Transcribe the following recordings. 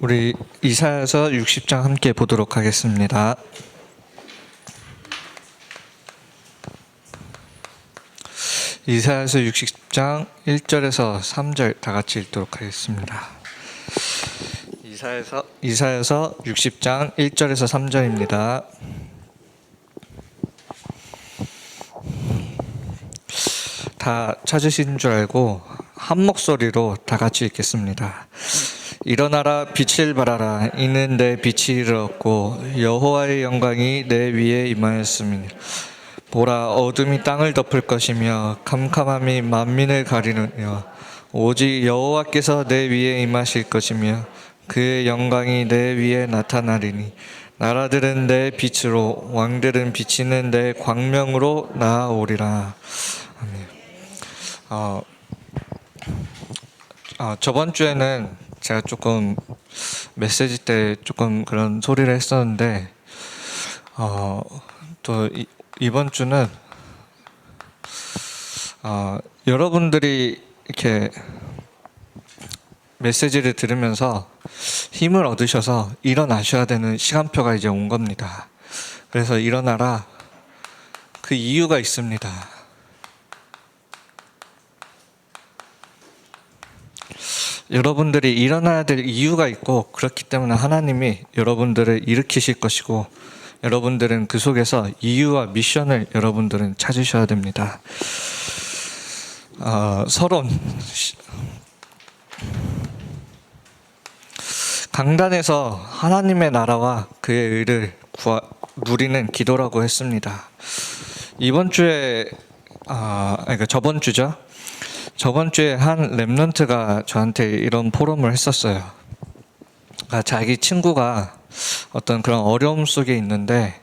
우리 이사야서 60장 함께 보도록 하겠습니다. 이사야서 60장 1절에서 3절 다 같이 읽도록 하겠습니다. 이사야서 이사야서 60장 1절에서 3절입니다. 다 찾으신 줄 알고 한 목소리로 다 같이 읽겠습니다. 일어나라 빛을 발하라. 이는 내 빛이 이르렀고 여호와의 영광이 내 위에 임하였음이니. 보라 어둠이 땅을 덮을 것이며 캄캄함이 만민을 가리느냐 오직 여호와께서 내 위에 임하실 것이며 그의 영광이 내 위에 나타나리니. 나라들은 내 빛으로 왕들은 비치는 내 광명으로 나아오리라. 아멘. 어, 어, 저번 주에는 제가 조금 메시지 때 조금 그런 소리를 했었는데 어, 또 이, 이번 주는 어, 여러분들이 이렇게 메시지를 들으면서 힘을 얻으셔서 일어나셔야 되는 시간표가 이제 온 겁니다. 그래서 일어나라. 그 이유가 있습니다. 여러분들이 일어나야 될 이유가 있고 그렇기 때문에 하나님이 여러분들을 일으키실 것이고 여러분들은 그 속에서 이유와 미션을 여러분들은 찾으셔야 됩니다. 어, 서론 강단에서 하나님의 나라와 그의 의를 구하, 누리는 기도라고 했습니다. 이번 주에 아, 그러니까 저번 주죠. 저번 주에 한 랩런트가 저한테 이런 포럼을 했었어요. 그러니까 자기 친구가 어떤 그런 어려움 속에 있는데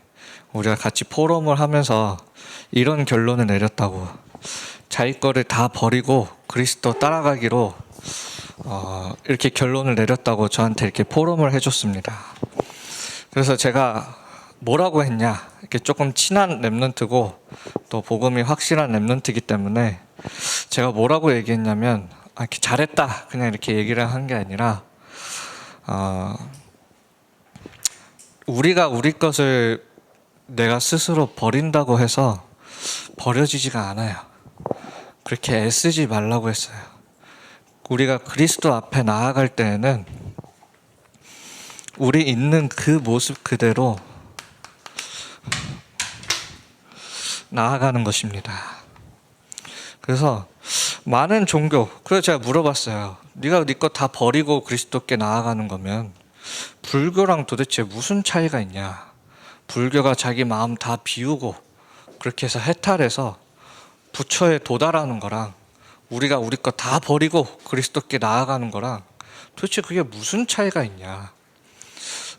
우리가 같이 포럼을 하면서 이런 결론을 내렸다고 자기 거를 다 버리고 그리스도 따라가기로 어, 이렇게 결론을 내렸다고 저한테 이렇게 포럼을 해줬습니다. 그래서 제가 뭐라고 했냐 이렇게 조금 친한 랩런트고 또 복음이 확실한 랩런트이기 때문에 제가 뭐라고 얘기했냐면 아, 이렇게 잘했다 그냥 이렇게 얘기를 한 게 아니라 어, 우리가 우리 것을 내가 스스로 버린다고 해서 버려지지가 않아요. 그렇게 애쓰지 말라고 했어요. 우리가 그리스도 앞에 나아갈 때에는 우리 있는 그 모습 그대로 나아가는 것입니다. 그래서 많은 종교, 그래서 제가 물어봤어요. 네가 네거다 버리고 그리스도께 나아가는 거면 불교랑 도대체 무슨 차이가 있냐? 불교가 자기 마음 다 비우고 그렇게 해서 해탈해서 부처에 도달하는 거랑 우리가 우리 거다 버리고 그리스도께 나아가는 거랑 도대체 그게 무슨 차이가 있냐?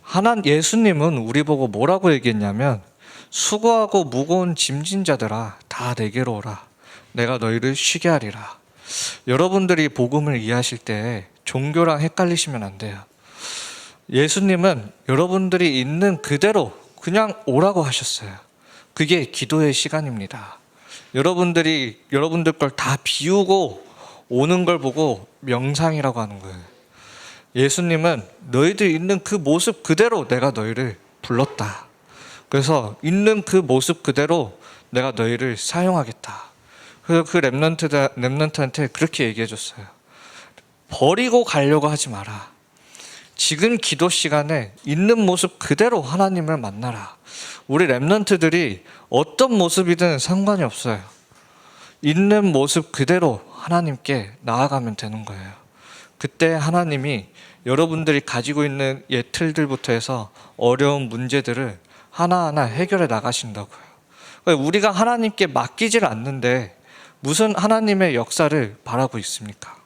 하나 예수님은 우리 보고 뭐라고 얘기했냐면 수고하고 무거운 짐진 자들아 다 내게로 오라. 내가 너희를 쉬게 하리라. 여러분들이 복음을 이해하실 때 종교랑 헷갈리시면 안 돼요. 예수님은 여러분들이 있는 그대로 그냥 오라고 하셨어요. 그게 기도의 시간입니다. 여러분들이 여러분들 걸 다 비우고 오는 걸 보고 명상이라고 하는 거예요. 예수님은 너희들 있는 그 모습 그대로 내가 너희를 불렀다. 그래서 있는 그 모습 그대로 내가 너희를 사용하겠다. 그래서 그 랩런트 랩런트한테 그렇게 얘기해 줬어요. 버리고 가려고 하지 마라. 지금 기도 시간에 있는 모습 그대로 하나님을 만나라. 우리 랩런트들이 어떤 모습이든 상관이 없어요. 있는 모습 그대로 하나님께 나아가면 되는 거예요. 그때 하나님이 여러분들이 가지고 있는 예 틀들부터 해서 어려운 문제들을 하나하나 해결해 나가신다고요. 그러니까 우리가 하나님께 맡기질 않는데 무슨 하나님의 역사를 바라고 있습니까?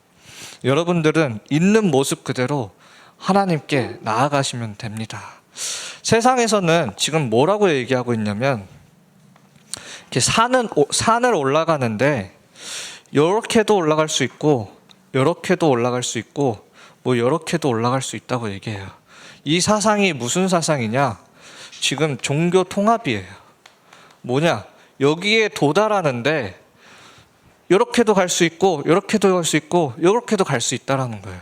여러분들은 있는 모습 그대로 하나님께 나아가시면 됩니다. 세상에서는 지금 뭐라고 얘기하고 있냐면 이렇게 산은 산을 올라가는데 이렇게도 올라갈 수 있고 이렇게도 올라갈 수 있고 뭐 이렇게도 올라갈 수 있다고 얘기해요. 이 사상이 무슨 사상이냐? 지금 종교 통합이에요. 뭐냐? 여기에 도달하는데 이렇게도 갈 수 있고 이렇게도 갈 수 있고 이렇게도 갈 수 있다라는 거예요.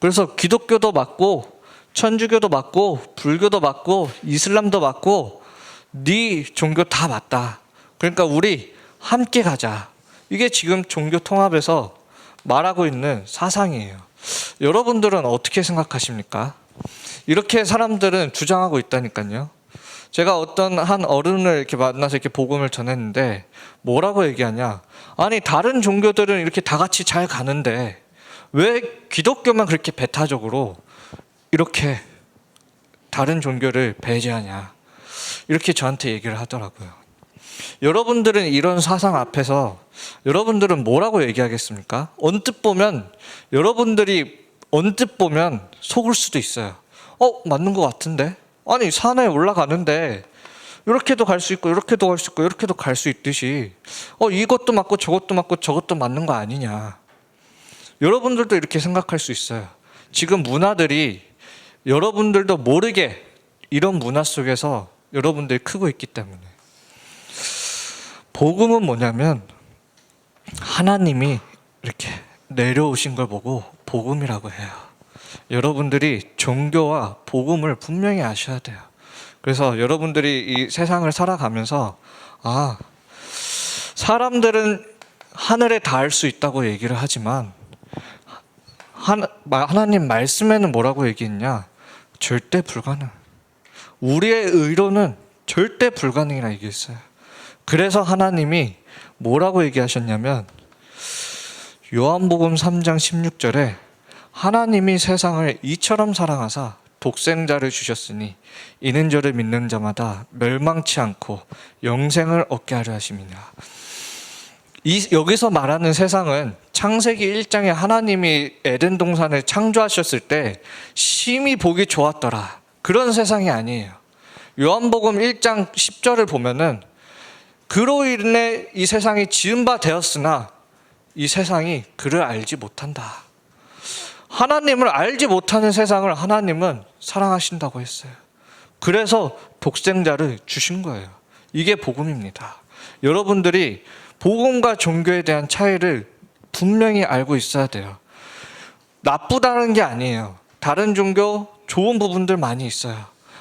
그래서 기독교도 맞고 천주교도 맞고 불교도 맞고 이슬람도 맞고 네 종교 다 맞다. 그러니까 우리 함께 가자. 이게 지금 종교 통합에서 말하고 있는 사상이에요. 여러분들은 어떻게 생각하십니까? 이렇게 사람들은 주장하고 있다니까요. 제가 어떤 한 어른을 이렇게 만나서 이렇게 복음을 전했는데 뭐라고 얘기하냐? 아니 다른 종교들은 이렇게 다 같이 잘 가는데 왜 기독교만 그렇게 배타적으로 이렇게 다른 종교를 배제하냐? 이렇게 저한테 얘기를 하더라고요. 여러분들은 이런 사상 앞에서 여러분들은 뭐라고 얘기하겠습니까? 언뜻 보면 여러분들이 언뜻 보면 속을 수도 있어요. 어, 맞는 것 같은데? 아니, 산에 올라가는데 이렇게도 갈 수 있고 이렇게도 갈 수 있고 이렇게도 갈 수 있듯이 어, 이것도 맞고 저것도 맞고 저것도 맞는 거 아니냐. 여러분들도 이렇게 생각할 수 있어요. 지금 문화들이 여러분들도 모르게 이런 문화 속에서 여러분들이 크고 있기 때문에 복음은 뭐냐면 하나님이 이렇게 내려오신 걸 보고 복음이라고 해요. 여러분들이 종교와 복음을 분명히 아셔야 돼요. 그래서 여러분들이 이 세상을 살아가면서 아 사람들은 하늘에 닿을 수 있다고 얘기를 하지만 하나, 마- 하나님 말씀에는 뭐라고 얘기했냐? 절대 불가능. 우리의 의로는 절대 불가능이라 얘기했어요. 그래서 하나님이 뭐라고 얘기하셨냐면 요한복음 3장 16절에 하나님이 세상을 이처럼 사랑하사 독생자를 주셨으니 이는 저를 믿는 자마다 멸망치 않고 영생을 얻게 하려 하심이니라. 이 여기서 말하는 세상은 창세기 1장에 하나님이 에덴 동산을 창조하셨을 때 심히 보기 좋았더라. 그런 세상이 아니에요. 요한복음 1장 10절을 보면은 그로 인해 이 세상이 지은 바 되었으나 이 세상이 그를 알지 못한다. 하나님을 알지 못하는 세상을 하나님은 사랑하신다고 했어요. 그래서 독생자를 주신 거예요. 이게 복음입니다. 여러분들이 복음과 종교에 대한 차이를 분명히 알고 있어야 돼요. 나쁘다는 게 아니에요. 다른 종교 좋은 부분들 많이 있어요.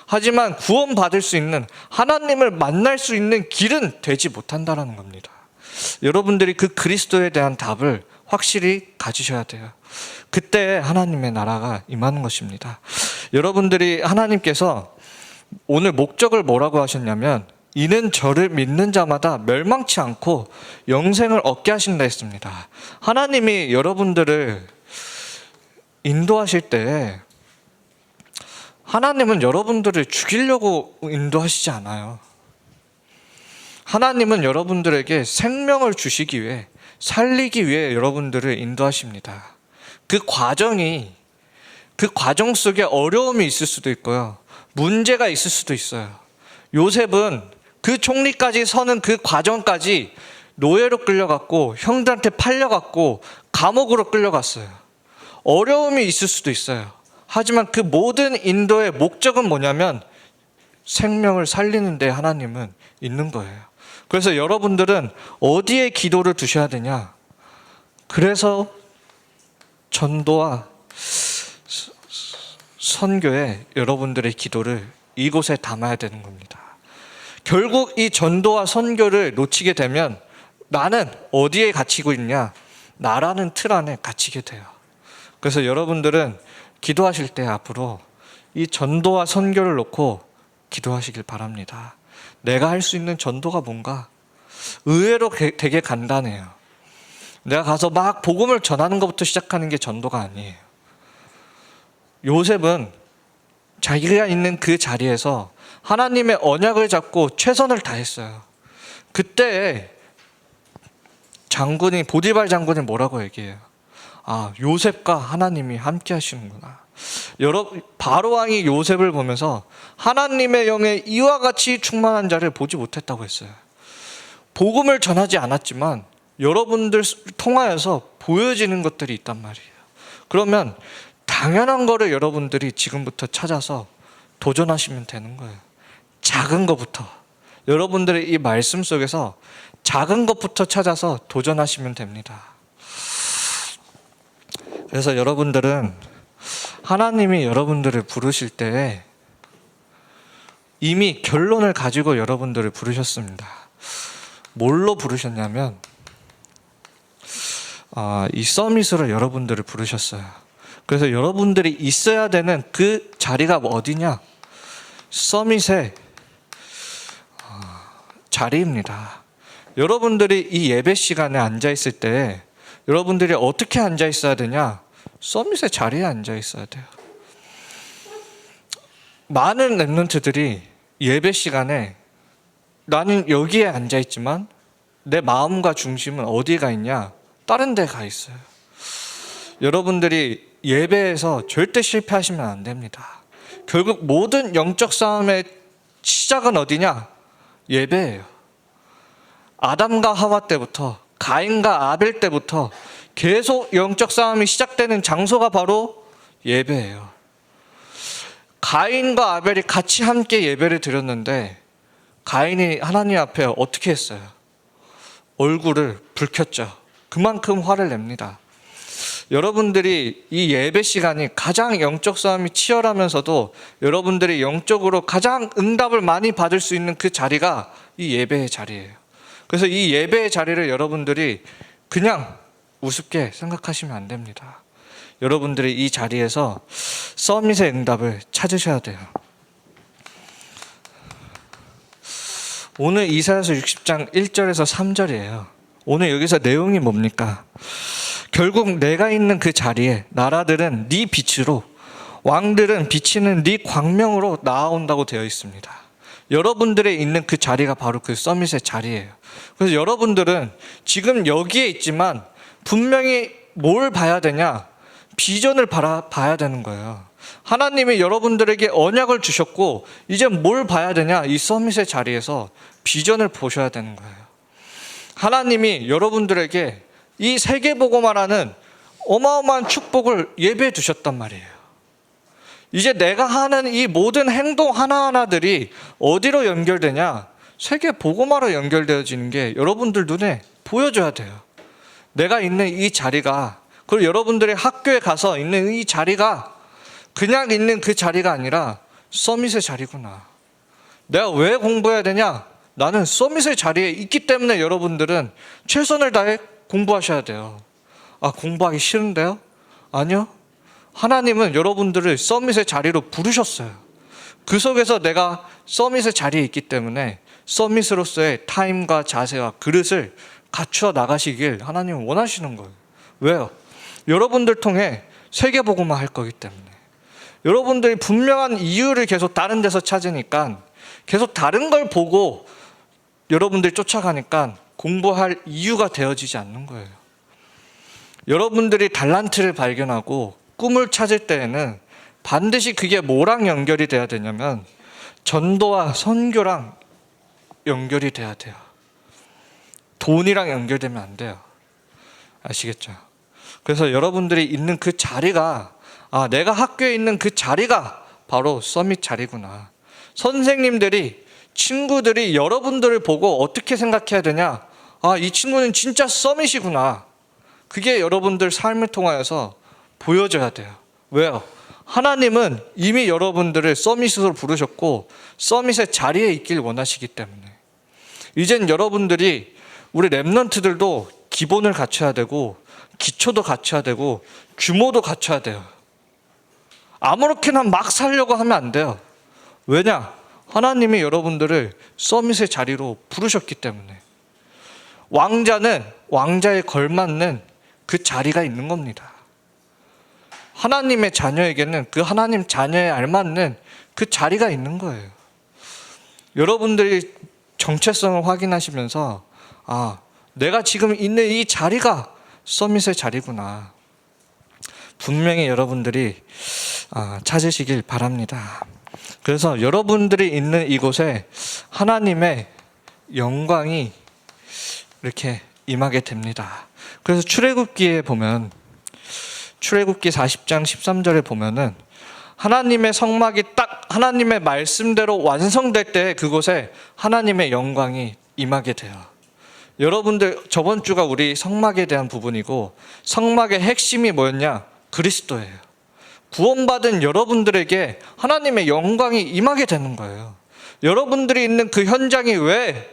하지만 구원받을 수 있는 하나님을 만날 수 있는 길은 되지 못한다라는 겁니다. 여러분들이 그 그리스도에 대한 답을 확실히 가지셔야 돼요. 그때 하나님의 나라가 임하는 것입니다. 여러분들이 하나님께서 오늘 목적을 뭐라고 하셨냐면 이는 저를 믿는 자마다 멸망치 않고 영생을 얻게 하신다 했습니다. 하나님이 여러분들을 인도하실 때 하나님은 여러분들을 죽이려고 인도하시지 않아요. 하나님은 여러분들에게 생명을 주시기 위해 살리기 위해 여러분들을 인도하십니다. 그 과정이 그 과정 속에 어려움이 있을 수도 있고요. 문제가 있을 수도 있어요. 요셉은 그 총리까지 서는 그 과정까지 노예로 끌려갔고 형들한테 팔려갔고 감옥으로 끌려갔어요. 어려움이 있을 수도 있어요. 하지만 그 모든 인도의 목적은 뭐냐면 생명을 살리는 데 하나님은 있는 거예요. 그래서 여러분들은 어디에 기도를 두셔야 되냐? 그래서 전도와 서- 선교에 여러분들의 기도를 이곳에 담아야 되는 겁니다. 결국 이 전도와 선교를 놓치게 되면 나는 어디에 갇히고 있냐? 나라는 틀 안에 갇히게 돼요. 그래서 여러분들은 기도하실 때 앞으로 이 전도와 선교를 놓고 기도하시길 바랍니다. 내가 할 수 있는 전도가 뭔가? 의외로 게- 되게 간단해요. 내가 가서 막 복음을 전하는 것부터 시작하는 게 전도가 아니에요. 요셉은 자기가 있는 그 자리에서 하나님의 언약을 잡고 최선을 다했어요. 그때 장군이 보디발 장군이 뭐라고 얘기해요? 아 요셉과 하나님이 함께 하시는구나. 여러분 바로 왕이 요셉을 보면서 하나님의 영에 이와 같이 충만한 자를 보지 못했다고 했어요. 복음을 전하지 않았지만 여러분들 통하여서 보여지는 것들이 있단 말이에요. 그러면 당연한 거를 여러분들이 지금부터 찾아서 도전하시면 되는 거예요. 작은 것부터. 여러분들의 이 말씀 속에서 작은 것부터 찾아서 도전하시면 됩니다. 그래서 여러분들은 하나님이 여러분들을 부르실 때 이미 결론을 가지고 여러분들을 부르셨습니다. 뭘로 부르셨냐면 아, 이 서밋으로 여러분들을 부르셨어요. 그래서 여러분들이 있어야 되는 그 자리가 어디냐? 서밋의 아, 자리입니다. 여러분들이 이 예배 시간에 앉아 있을 때 여러분들이 어떻게 앉아 있어야 되냐? 서밋의 자리에 앉아 있어야 돼요. 많은 랩런트들이 예배 시간에 나는 여기에 앉아 있지만 내 마음과 중심은 어디에 가 있냐? 다른 데 가 있어요. 여러분들이 예배에서 절대 실패하시면 안 됩니다. 결국 모든 영적 싸움의 시작은 어디냐? 예배예요. 아담과 하와 때부터 가인과 아벨 때부터 계속 영적 싸움이 시작되는 장소가 바로 예배예요. 가인과 아벨이 같이 함께 예배를 드렸는데 가인이 하나님 앞에 어떻게 했어요? 얼굴을 붉혔죠. 그만큼 화를 냅니다. 여러분들이 이 예배 시간이 가장 영적 싸움이 치열하면서도 여러분들이 영적으로 가장 응답을 많이 받을 수 있는 그 자리가 이 예배의 자리예요. 그래서 이 예배의 자리를 여러분들이 그냥 우습게 생각하시면 안 됩니다. 여러분들이 이 자리에서 서밋의 응답을 찾으셔야 돼요. 오늘 이사야서 60장 1절에서 3절이에요. 오늘 여기서 내용이 뭡니까? 결국 내가 있는 그 자리에 나라들은 네 빛으로 왕들은 비치는 네 광명으로 나아온다고 되어 있습니다. 여러분들의 있는 그 자리가 바로 그 서밋의 자리예요. 그래서 여러분들은 지금 여기에 있지만 분명히 뭘 봐야 되냐? 비전을 바라, 봐야 되는 거예요. 하나님이 여러분들에게 언약을 주셨고 이제 뭘 봐야 되냐? 이 서밋의 자리에서 비전을 보셔야 되는 거예요. 하나님이 여러분들에게 이 세계보고만하는 어마어마한 축복을 예배해 두셨단 말이에요. 이제 내가 하는 이 모든 행동 하나하나들이 어디로 연결되냐? 세계 보고마로 연결되어지는 게 여러분들 눈에 보여줘야 돼요. 내가 있는 이 자리가 그리고 여러분들이 학교에 가서 있는 이 자리가 그냥 있는 그 자리가 아니라 서밋의 자리구나. 내가 왜 공부해야 되냐? 나는 서밋의 자리에 있기 때문에 여러분들은 최선을 다해 공부하셔야 돼요. 아, 공부하기 싫은데요? 아니요. 하나님은 여러분들을 서밋의 자리로 부르셨어요. 그 속에서 내가 서밋의 자리에 있기 때문에 서밋으로서의 타임과 자세와 그릇을 갖추어 나가시길 하나님은 원하시는 거예요. 왜요? 여러분들 통해 세계보고만 할 거기 때문에. 여러분들이 분명한 이유를 계속 다른 데서 찾으니까 계속 다른 걸 보고 여러분들이 쫓아가니까 공부할 이유가 되어지지 않는 거예요. 여러분들이 달란트를 발견하고 꿈을 찾을 때에는 반드시 그게 뭐랑 연결이 돼야 되냐면 전도와 선교랑 연결이 돼야 돼요. 돈이랑 연결되면 안 돼요. 아시겠죠? 그래서 여러분들이 있는 그 자리가 아, 내가 학교에 있는 그 자리가 바로 서밋 자리구나. 선생님들이 친구들이 여러분들을 보고 어떻게 생각해야 되냐? 아, 이 친구는 진짜 서밋이구나. 그게 여러분들 삶을 통하여서 보여줘야 돼요. 왜요? 하나님은 이미 여러분들을 서밋으로 부르셨고 서밋의 자리에 있길 원하시기 때문에 이젠 여러분들이 우리 랩런트들도 기본을 갖춰야 되고 기초도 갖춰야 되고 규모도 갖춰야 돼요. 아무렇게나 막 살려고 하면 안 돼요. 왜냐? 하나님이 여러분들을 서밋의 자리로 부르셨기 때문에 왕자는 왕자에 걸맞는 그 자리가 있는 겁니다. 하나님의 자녀에게는 그 하나님 자녀에 알맞는 그 자리가 있는 거예요. 여러분들이 정체성을 확인하시면서 아, 내가 지금 있는 이 자리가 서밋의 자리구나. 분명히 여러분들이 아, 찾으시길 바랍니다. 그래서 여러분들이 있는 이곳에 하나님의 영광이 이렇게 임하게 됩니다. 그래서 출애굽기에 보면 출애굽기 40장 13절에 보면은 하나님의 성막이 딱 하나님의 말씀대로 완성될 때 그곳에 하나님의 영광이 임하게 돼요. 여러분들 저번 주가 우리 성막에 대한 부분이고 성막의 핵심이 뭐였냐? 그리스도예요. 구원받은 여러분들에게 하나님의 영광이 임하게 되는 거예요. 여러분들이 있는 그 현장이 왜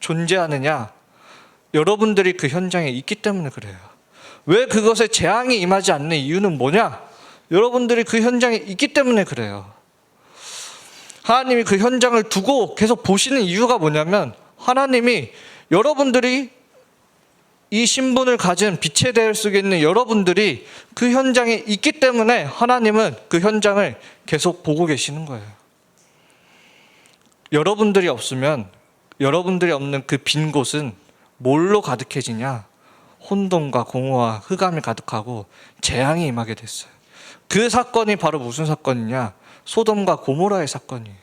존재하느냐? 여러분들이 그 현장에 있기 때문에 그래요. 왜 그것에 재앙이 임하지 않는 이유는 뭐냐? 여러분들이 그 현장에 있기 때문에 그래요. 하나님이 그 현장을 두고 계속 보시는 이유가 뭐냐면 하나님이 여러분들이 이 신분을 가진 빛의 대열 속에 있는 여러분들이 그 현장에 있기 때문에 하나님은 그 현장을 계속 보고 계시는 거예요. 여러분들이 없으면 여러분들이 없는 그 빈 곳은 뭘로 가득해지냐? 혼돈과 공허와 흑암이 가득하고 재앙이 임하게 됐어요. 그 사건이 바로 무슨 사건이냐? 소돔과 고모라의 사건이에요.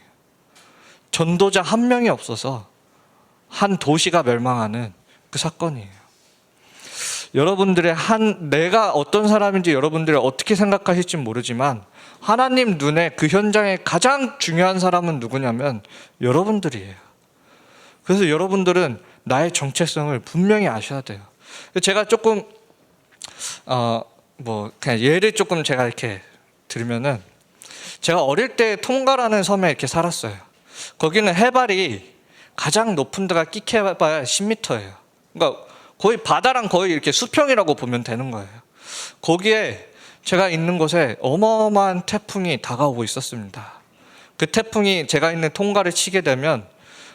전도자 한 명이 없어서 한 도시가 멸망하는 그 사건이에요. 여러분들의 한 내가 어떤 사람인지 여러분들이 어떻게 생각하실지 모르지만 하나님 눈에 그 현장에 가장 중요한 사람은 누구냐면 여러분들이에요. 그래서 여러분들은 나의 정체성을 분명히 아셔야 돼요. 제가 조금 어 뭐 그냥 예를 조금 제가 이렇게 들면은 제가 어릴 때 통가라는 섬에 이렇게 살았어요. 거기는 해발이 가장 높은 데가 끼케봐야 10m예요. 그러니까 거의 바다랑 거의 이렇게 수평이라고 보면 되는 거예요. 거기에 제가 있는 곳에 어마어마한 태풍이 다가오고 있었습니다. 그 태풍이 제가 있는 통가를 치게 되면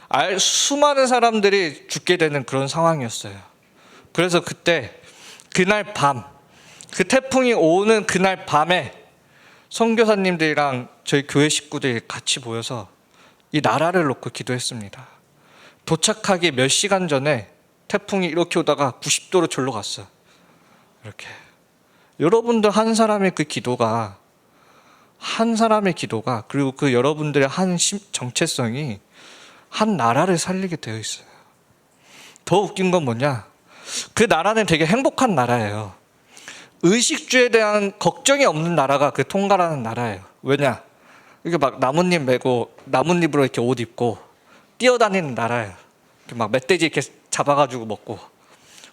알 수많은 사람들이 죽게 되는 그런 상황이었어요. 그래서 그때 그날 밤, 그 태풍이 오는 그날 밤에 선교사님들이랑 저희 교회 식구들이 같이 모여서 이 나라를 놓고 기도했습니다. 도착하기 몇 시간 전에 태풍이 이렇게 오다가 90도로 절로 갔어요. 이렇게. 여러분들 한 사람의 그 기도가 한 사람의 기도가 그리고 그 여러분들의 한 심- 정체성이 한 나라를 살리게 되어 있어요. 더 웃긴 건 뭐냐? 그 나라는 되게 행복한 나라예요. 의식주에 대한 걱정이 없는 나라가 그 통가라는 나라예요. 왜냐? 이렇게 막 나뭇잎 메고 나뭇잎으로 이렇게 옷 입고 뛰어다니는 나라예요. 막 멧돼지 이렇게 잡아가지고 먹고.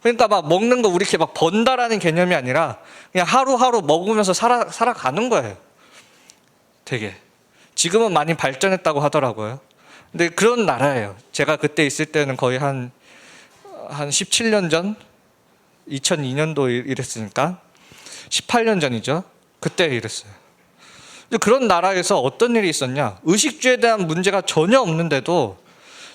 그러니까 막 먹는 거 우리 이렇게 막 번다라는 개념이 아니라 그냥 하루하루 먹으면서 살아, 살아가는 거예요. 되게. 지금은 많이 발전했다고 하더라고요. 근데 그런 나라예요. 제가 그때 있을 때는 거의 한, 한 17년 전? 2002년도 이랬으니까. 18년 전이죠. 그때 이랬어요. 그런 나라에서 어떤 일이 있었냐? 의식주에 대한 문제가 전혀 없는데도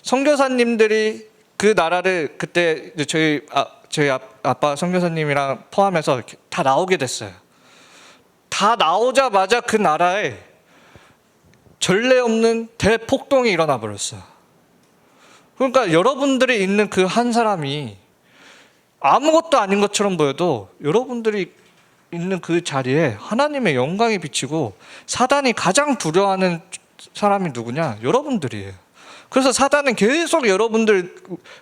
선교사님들이 그 나라를 그때 저희 아, 저희 아- 아빠 선교사님이랑 포함해서 다 나오게 됐어요. 다 나오자마자 그 나라에 전례 없는 대폭동이 일어나 버렸어요. 그러니까 여러분들이 있는 그 한 사람이 아무것도 아닌 것처럼 보여도 여러분들이 있는 그 자리에 하나님의 영광이 비치고 사단이 가장 두려워하는 사람이 누구냐? 여러분들이에요. 그래서 사단은 계속 여러분들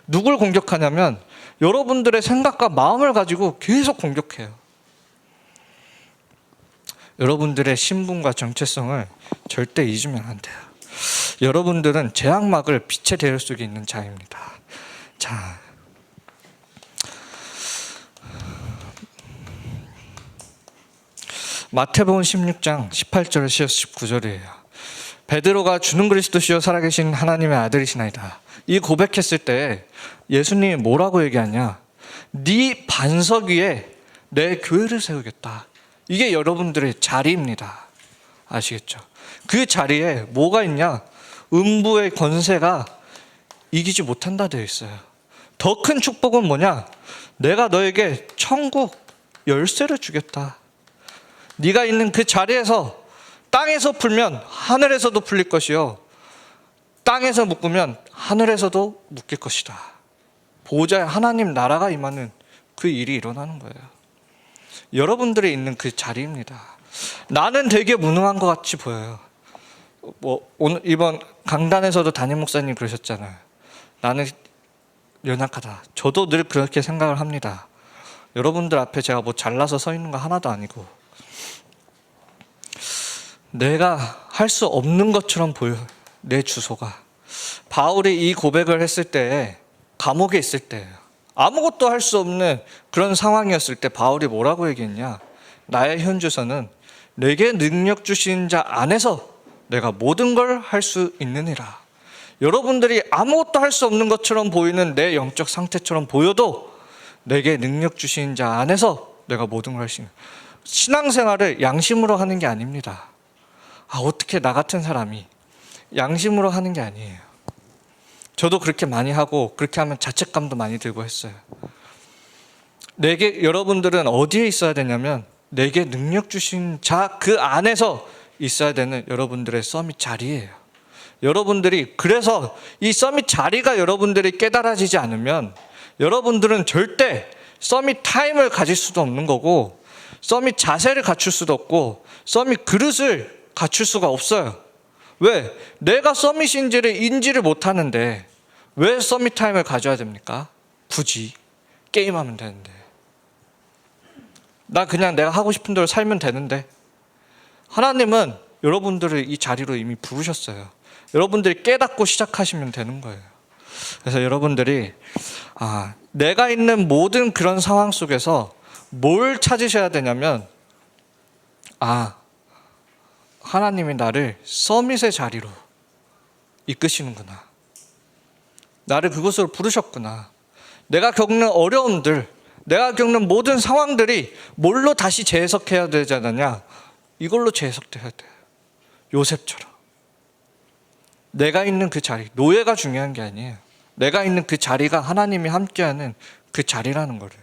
누굴 공격하냐면 여러분들의 생각과 마음을 가지고 계속 공격해요. 여러분들의 신분과 정체성을 절대 잊으면 안 돼요. 여러분들은 재앙막을 빛의 대열 속에 있는 자입니다. 자, 마태복음 16장 18절에서 19절이에요. 베드로가 주는 그리스도시요 살아계신 하나님의 아들이시나이다. 이 고백했을 때 예수님이 뭐라고 얘기하냐? 네 반석 위에 내 교회를 세우겠다. 이게 여러분들의 자리입니다. 아시겠죠? 그 자리에 뭐가 있냐? 음부의 권세가 이기지 못한다 되어 있어요. 더 큰 축복은 뭐냐? 내가 너에게 천국 열쇠를 주겠다. 네가 있는 그 자리에서 땅에서 풀면 하늘에서도 풀릴 것이요. 땅에서 묶으면 하늘에서도 묶일 것이다. 보호자의 하나님 나라가 임하는 그 일이 일어나는 거예요. 여러분들이 있는 그 자리입니다. 나는 되게 무능한 것 같이 보여요. 뭐 오늘 이번 강단에서도 담임 목사님 그러셨잖아요. 나는 연약하다. 저도 늘 그렇게 생각을 합니다. 여러분들 앞에 제가 뭐 잘나서 서 있는 거 하나도 아니고 내가 할 수 없는 것처럼 보여 내 주소가 바울이 이 고백을 했을 때 감옥에 있을 때 아무것도 할 수 없는 그런 상황이었을 때 바울이 뭐라고 얘기했냐 나의 현 주소는 내게 능력 주신 자 안에서 내가 모든 걸 할 수 있느니라. 여러분들이 아무것도 할 수 없는 것처럼 보이는 내 영적 상태처럼 보여도 내게 능력 주신 자 안에서 내가 모든 걸 할 수 있는. 신앙생활을 양심으로 하는 게 아닙니다. 아, 어떻게 나 같은 사람이 양심으로 하는 게 아니에요. 저도 그렇게 많이 하고 그렇게 하면 자책감도 많이 들고 했어요. 내게 여러분들은 어디에 있어야 되냐면 내게 능력 주신 자 그 안에서 있어야 되는 여러분들의 서밋 자리예요. 여러분들이 그래서 이 서밋 자리가 여러분들이 깨달아지지 않으면 여러분들은 절대 서밋 타임을 가질 수도 없는 거고 서밋 자세를 갖출 수도 없고 서밋 그릇을 갖출 수가 없어요. 왜? 내가 서밋인지를 인지를 못하는데 왜 서밋 타임을 가져야 됩니까? 굳이 게임하면 되는데 나 그냥 내가 하고 싶은 대로 살면 되는데 하나님은 여러분들을 이 자리로 이미 부르셨어요. 여러분들이 깨닫고 시작하시면 되는 거예요. 그래서 여러분들이 아, 내가 있는 모든 그런 상황 속에서 뭘 찾으셔야 되냐면 아, 하나님이 나를 서밋의 자리로 이끄시는구나. 나를 그곳으로 부르셨구나. 내가 겪는 어려움들, 내가 겪는 모든 상황들이 뭘로 다시 재해석해야 되지 않느냐? 이걸로 재해석돼야 돼. 요셉처럼. 내가 있는 그 자리, 노예가 중요한 게 아니에요. 내가 있는 그 자리가 하나님이 함께하는 그 자리라는 거를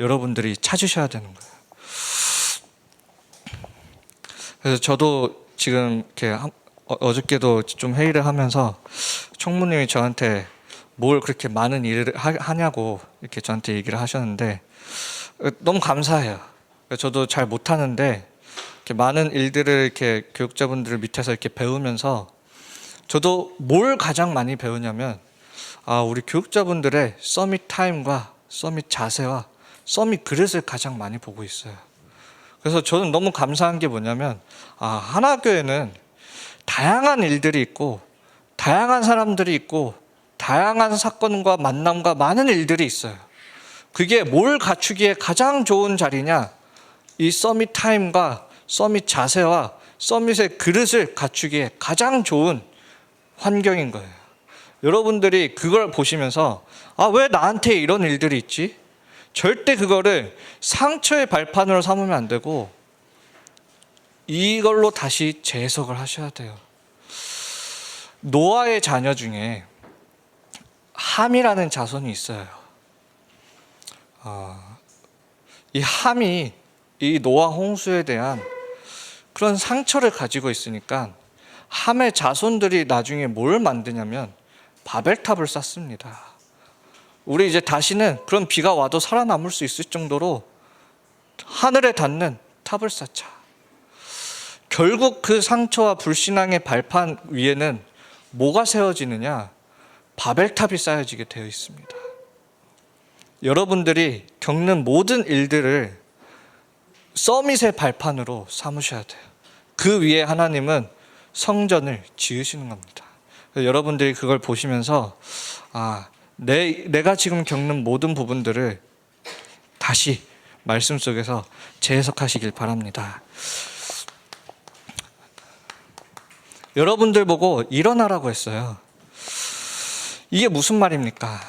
여러분들이 찾으셔야 되는 거예요. 그래서 저도 지금 이렇게 한- 어- 어저께도 좀 회의를 하면서 총무님이 저한테 뭘 그렇게 많은 일을 하- 하냐고 이렇게 저한테 얘기를 하셨는데 어, 너무 감사해요. 저도 잘 못하는데 이렇게 많은 일들을 이렇게 교육자분들 밑에서 이렇게 배우면서 저도 뭘 가장 많이 배우냐면 아 우리 교육자분들의 서밋 타임과 서밋 자세와 서밋 그릇을 가장 많이 보고 있어요. 그래서 저는 너무 감사한 게 뭐냐면 아 하나 교회는 다양한 일들이 있고 다양한 사람들이 있고 다양한 사건과 만남과 많은 일들이 있어요. 그게 뭘 갖추기에 가장 좋은 자리냐? 이 서밋 타임과 서밋 자세와 서밋의 그릇을 갖추기에 가장 좋은 환경인 거예요. 여러분들이 그걸 보시면서 아, 왜 나한테 이런 일들이 있지? 절대 그거를 상처의 발판으로 삼으면 안 되고 이걸로 다시 재해석을 하셔야 돼요. 노아의 자녀 중에 함이라는 자손이 있어요. 어, 이 함이 이 노아 홍수에 대한 그런 상처를 가지고 있으니까 함의 자손들이 나중에 뭘 만드냐면 바벨탑을 쌓습니다. 우리 이제 다시는 그런 비가 와도 살아남을 수 있을 정도로 하늘에 닿는 탑을 쌓자. 결국 그 상처와 불신앙의 발판 위에는 뭐가 세워지느냐? 바벨탑이 쌓여지게 되어 있습니다. 여러분들이 겪는 모든 일들을 서밋의 발판으로 삼으셔야 돼요. 그 위에 하나님은 성전을 지으시는 겁니다. 여러분들이 그걸 보시면서 아, 내, 내가 지금 겪는 모든 부분들을 다시 말씀 속에서 재해석하시길 바랍니다. 여러분들 보고 일어나라고 했어요. 이게 무슨 말입니까?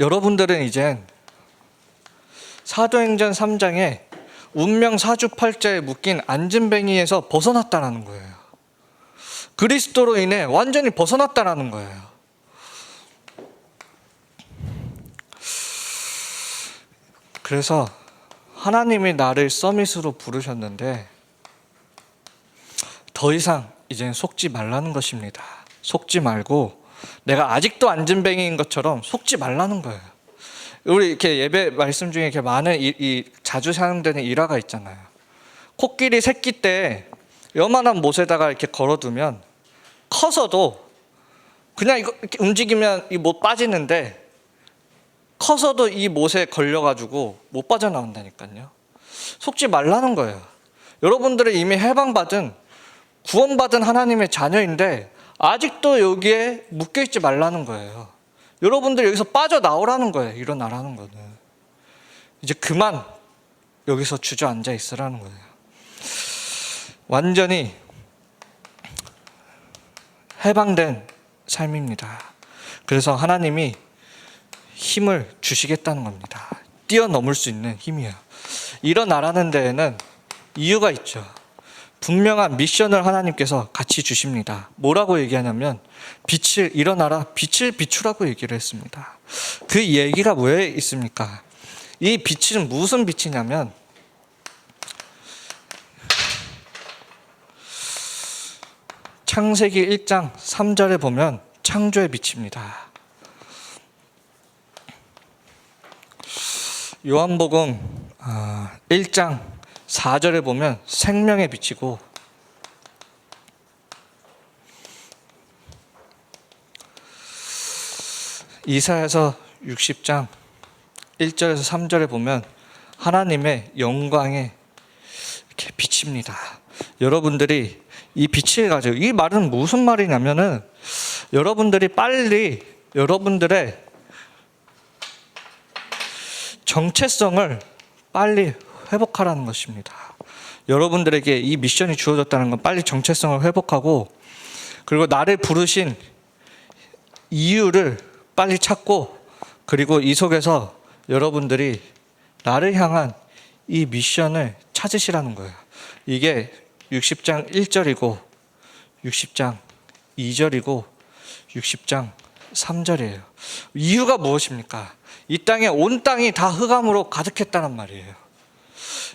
여러분들은 이젠 사도행전 3장에 운명 사주팔자에 묶인 안진뱅이에서 벗어났다라는 거예요. 그리스도로 인해 완전히 벗어났다라는 거예요. 그래서 하나님이 나를 서밋으로 부르셨는데 더 이상 이젠 속지 말라는 것입니다. 속지 말고 내가 아직도 안진뱅이인 것처럼 속지 말라는 거예요. 우리 이렇게 예배 말씀 중에 이렇게 많은 이, 이 자주 사용되는 일화가 있잖아요. 코끼리 새끼 때 요만한 못에다가 이렇게 걸어두면 커서도 그냥 이거 움직이면 이 못 빠지는데 커서도 이 못에 걸려가지고 못 빠져나온다니까요. 속지 말라는 거예요. 여러분들은 이미 해방받은 구원받은 하나님의 자녀인데 아직도 여기에 묶여 있지 말라는 거예요. 여러분들 여기서 빠져나오라는 거예요. 일어나라는 거는. 이제 그만 여기서 주저앉아 있으라는 거예요. 완전히 해방된 삶입니다. 그래서 하나님이 힘을 주시겠다는 겁니다. 뛰어넘을 수 있는 힘이에요. 일어나라는 데에는 이유가 있죠. 분명한 미션을 하나님께서 같이 주십니다. 뭐라고 얘기하냐면 빛을 일어나라 빛을 비추라고 얘기를 했습니다. 그 얘기가 뭐에 있습니까? 이 빛은 무슨 빛이냐면 창세기 1장 3절에 보면 창조의 빛입니다. 요한복음 아, 1장 4절에 보면 생명의 빛이고 이사야서 60장 1절에서 3절에 보면 하나님의 영광의 이렇게 빛입니다. 여러분들이 이 빛을 가지고 이 말은 무슨 말이냐면은 여러분들이 빨리 여러분들의 정체성을 빨리 회복하라는 것입니다. 여러분들에게 이 미션이 주어졌다는 건 빨리 정체성을 회복하고 그리고 나를 부르신 이유를 빨리 찾고 그리고 이 속에서 여러분들이 나를 향한 이 미션을 찾으시라는 거예요. 이게 60장 1절이고 60장 2절이고 60장 3절이에요. 이유가 무엇입니까? 이 땅에 온 땅이 다 흑암으로 가득했다는 말이에요.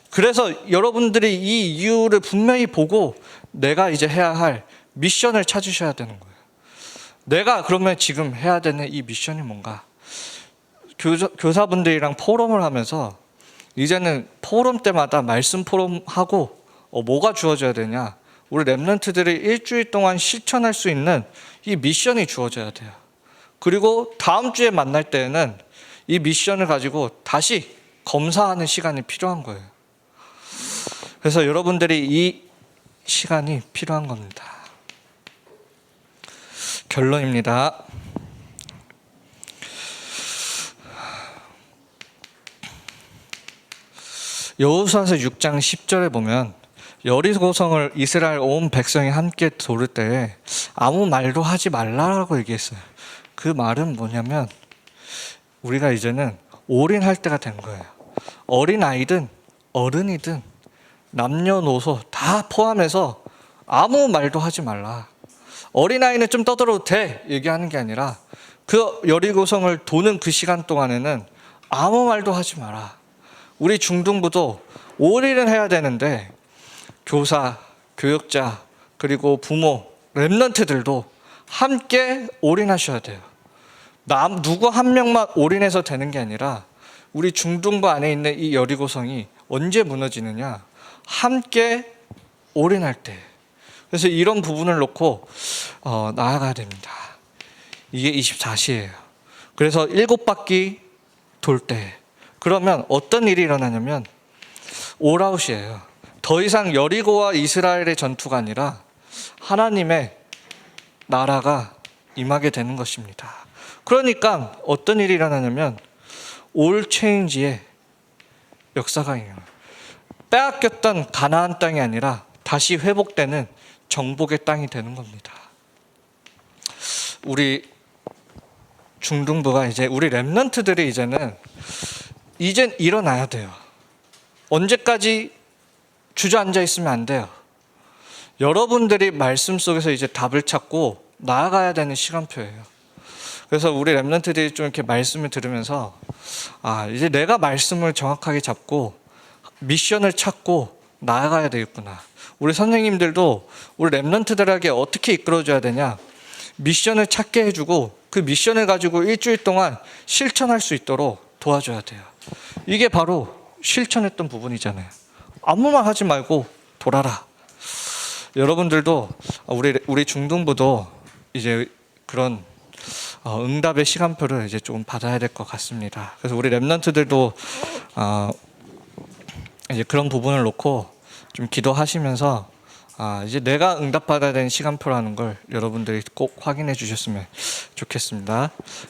그래서 여러분들이 이 이유를 분명히 보고 내가 이제 해야 할 미션을 찾으셔야 되는 거예요. 내가 그러면 지금 해야 되는 이 미션이 뭔가? 교사, 교사 분들이랑 포럼을 하면서 이제는 포럼 때마다 말씀 포럼 하고 어, 뭐가 주어져야 되냐? 우리 랩런트들이 일주일 동안 실천할 수 있는 이 미션이 주어져야 돼요. 그리고 다음 주에 만날 때에는 이 미션을 가지고 다시 검사하는 시간이 필요한 거예요. 그래서 여러분들이 이 시간이 필요한 겁니다. 결론입니다. 여호수아서 6장 10절에 보면 여리고성을 이스라엘 온 백성이 함께 도를 때에 아무 말도 하지 말라라고 얘기했어요. 그 말은 뭐냐면 우리가 이제는 올인할 때가 된 거예요. 어린 아이든 어른이든 남녀노소 다 포함해서 아무 말도 하지 말라. 어린 아이는 좀 떠들어도 돼 얘기하는 게 아니라 그 여리고성을 도는 그 시간 동안에는 아무 말도 하지 마라. 우리 중등부도 올인을 해야 되는데 교사, 교육자, 그리고 부모, 랩런트들도 함께 올인하셔야 돼요. 남 누구 한 명만 올인해서 되는 게 아니라 우리 중등부 안에 있는 이 여리고성이 언제 무너지느냐? 함께 올인할 때. 그래서 이런 부분을 놓고 어, 나아가야 됩니다. 이게 24시예요. 그래서 일곱 바퀴 돌 때. 그러면 어떤 일이 일어나냐면 올아웃이에요. 더 이상 여리고와 이스라엘의 전투가 아니라 하나님의 나라가 임하게 되는 것입니다. 그러니까 어떤 일이 일어나냐면 올 체인지의 역사가 일어나요. 빼앗겼던 가나안 땅이 아니라 다시 회복되는 정복의 땅이 되는 겁니다. 우리 중등부가 이제 우리 랩런트들이 이제는 이젠 일어나야 돼요. 언제까지 주저앉아 있으면 안 돼요. 여러분들이 말씀 속에서 이제 답을 찾고 나아가야 되는 시간표예요. 그래서 우리 랩런트들이 좀 이렇게 말씀을 들으면서 아 이제 내가 말씀을 정확하게 잡고 미션을 찾고 나아가야 되겠구나. 우리 선생님들도 우리 랩런트들에게 어떻게 이끌어줘야 되냐? 미션을 찾게 해주고 그 미션을 가지고 일주일 동안 실천할 수 있도록 도와줘야 돼요. 이게 바로 실천했던 부분이잖아요. 아무 말 하지 말고 돌아라. 여러분들도 우리 우리 중등부도 이제 그런 어, 응답의 시간표를 이제 좀 받아야 될 것 같습니다. 그래서 우리 랩런트들도 어, 이제 그런 부분을 놓고 좀 기도하시면서 아, 이제 내가 응답받아야 되는 시간표라는 걸 여러분들이 꼭 확인해 주셨으면 좋겠습니다.